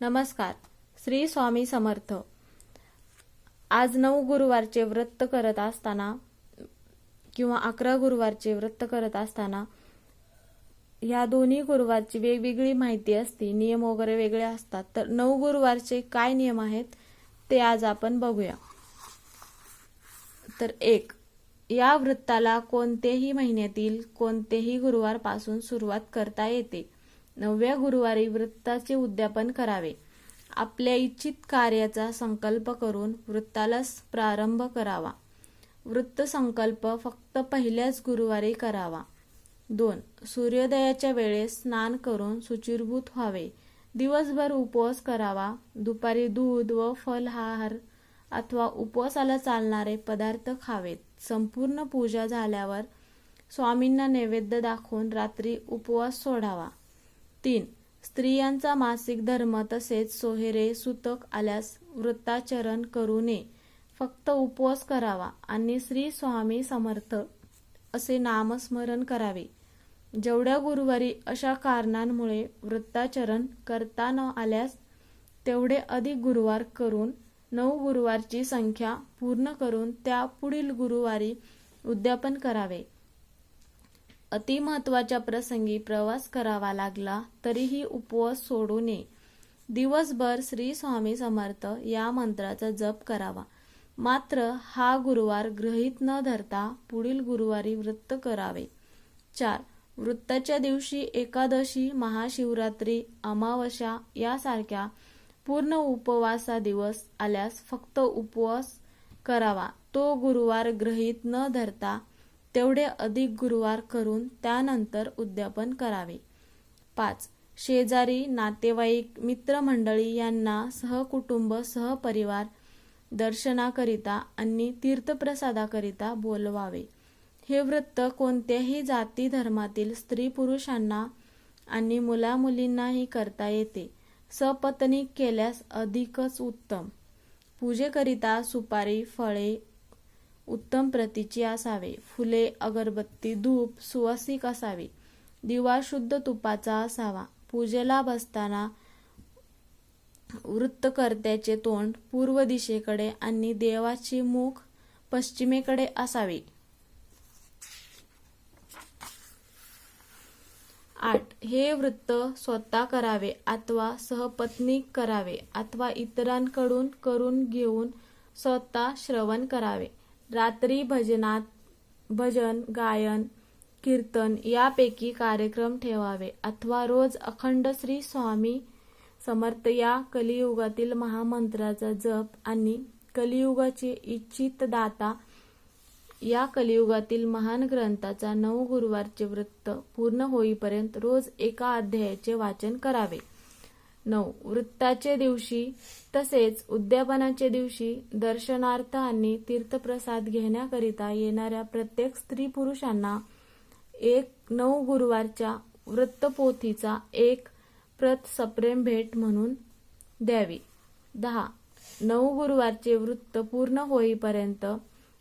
नमस्कार. श्री स्वामी समर्थ. आज नऊ गुरुवारचे व्रत करत असताना किंवा अकरा गुरुवारचे व्रत करत असताना ह्या दोन्ही गुरुवारची वेगवेगळी माहिती असते नियम वगैरे वेगळे असतात. तर नऊ गुरुवारचे काय नियम आहेत ते आज आपण बघूया. तर एक या वृत्ताला कोणतेही महिन्यातील कोणतेही गुरुवारपासून सुरुवात करता येते. नवव्या गुरुवारी वृत्ताचे उद्यापन करावे. आपल्या इच्छित कार्याचा संकल्प करून वृत्तालाच प्रारंभ करावा. वृत्त संकल्प फक्त पहिल्याच गुरुवारी करावा. दोन सूर्योदयाच्या वेळेस स्नान करून सुचिरभूत व्हावे. दिवसभर उपवास करावा. दुपारी दूध व फलहार अथवा उपवासाला चालणारे पदार्थ खावेत. संपूर्ण पूजा झाल्यावर स्वामींना नैवेद्य दाखवून रात्री उपवास सोडावा. तीन. स्त्रियांचा मासिक धर्म तसेच सोहेरे सुतक आल्यास वृत्ताचरण करू नये. फक्त उपवास करावा आणि श्री स्वामी समर्थ असे नामस्मरण करावे. जेवढ्या गुरुवारी अशा कारणांमुळे वृत्ताचरण करता न आल्यास तेवढे अधिक गुरुवार करून नऊ गुरुवारची संख्या पूर्ण करून त्या पुढील गुरुवारी उद्यापन करावे. अतिमहत्वाच्या प्रसंगी प्रवास करावा लागला तरीही उपवास सोडू नये. दिवसभर श्री स्वामी समर्थ या मंत्राचा जप करावा. मात्र हा गुरुवार ग्रहित न धरता पुढील गुरुवारी वृत्त करावे. चार वृत्ताच्या दिवशी एकादशी महाशिवरात्री अमावस्या यासारख्या पूर्ण उपवासा दिवस आल्यास फक्त उपवास करावा. तो गुरुवार ग्रहीत न धरता तेवढे अधिक गुरुवार करून त्यानंतर उद्यापन करावे. पाच. शेजारी नातेवाईक मित्रमंडळी यांना सहकुटुंब सहपरिवार दर्शनाकरिता आणि तीर्थप्रसादाकरिता बोलवावे. हे व्रत कोणत्याही जाती धर्मातील स्त्री पुरुषांना आणि मुलामुलींनाही करता येते. सपत्नीक केल्यास अधिकच उत्तम. पूजेकरिता सुपारी फळे उत्तम प्रतीची असावे. फुले अगरबत्ती धूप सुवासिक असावे. दिवा शुद्ध तुपाचा असावा. पूजेला बसताना वृत्तकर्त्याचे तोंड पूर्व दिशेकडे आणि देवाचे मुख पश्चिमेकडे असावे. आठ. हे वृत्त स्वतः करावे अथवा सहपत्नी करावे अथवा इतरांकडून करून घेऊन स्वतः श्रवण करावे. रात्री भजनात भजन गायन कीर्तन यापैकी कार्यक्रम ठेवावे. अथवा रोज अखंड श्री स्वामी समर्थ या कलियुगातील महामंत्राचा जप आणि कलियुगाचे इच्छित दाता या कलियुगातील महान ग्रंथाचा नऊ गुरुवारचे वृत्त पूर्ण होईपर्यंत रोज एका अध्यायाचे वाचन करावे. नऊ. वृत्ताचे दिवशी तसेच उद्यापनाच्या दिवशी दर्शनार्थ आणि तीर्थप्रसाद घेण्याकरिता येणाऱ्या प्रत्येक स्त्री पुरुषांना एक नऊ गुरुवारच्या वृत्तपोथीचा एक प्रत सप्रेम भेट म्हणून द्यावी. दहा. नऊ गुरुवारचे वृत्त पूर्ण होईपर्यंत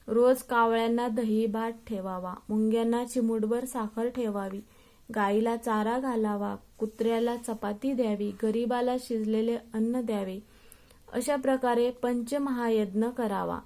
रोज कावळ्यांना दही भात ठेवावा. मुंग्यांना चिमुडभर साखर ठेवावी. गाईला चारा घालावा कुत्र्याला चपाती द्यावी गरीबाला शिजलेले अन्न द्यावे अशा प्रकारे पंचमहायज्ञ करावा.